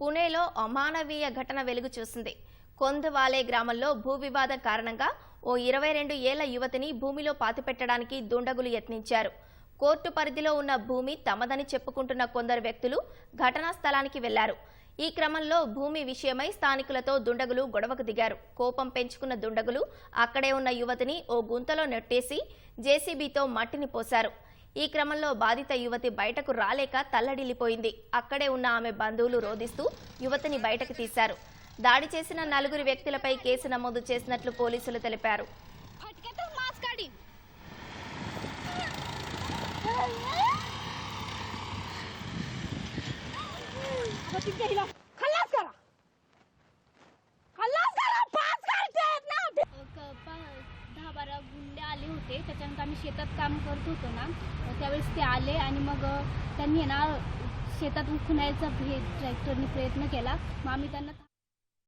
పుణేలో అమానవీయ ఘటన వెలుగు చూసింది. కొందవాలే గ్రామంలో భూ వివాదం కారణంగా ఓ ఇరవై రెండు ఏళ్ళ యువతిని భూమిలో పాతిపెట్టడానికి దుండగులు యత్నించారు. కోర్టు పరిధిలో ఉన్న భూమి తమదని చెప్పుకుంటున్న కొందరు వ్యక్తులు ఘటనా స్థలానికి వెళ్ళారు. ఈ క్రమంలో భూమి విషయమై స్థానికులతో దుండగులు గొడవకు దిగారు. కోపం పెంచుకున్న దుండగులు అక్కడే ఉన్న యువతిని ఓ గుంతలో నెట్టేసి జేసీబీతో మట్టిని పోశారు. ఈ క్రమంలో బాధిత యువతి బయటకు రాలేక తల్లడిల్లిపోయింది. అక్కడే ఉన్న ఆమె బంధువులు రోధిస్తూ యువతిని బయటకు తీశారు. దాడి చేసిన నలుగురు వ్యక్తులపై కేసు నమోదు చేసినట్లు పోలీసులు తెలిపారు. ఇలా दहा गुंडे आले होते. त्याच्यानंतर आम्ही शेतात काम करत होतो ना. त्यावेळेस ते आले आणि मग त्यांनी ना शेतात उखण्याचा हे ट्रॅक्टरने प्रयत्न केला. मग आम्ही त्यांना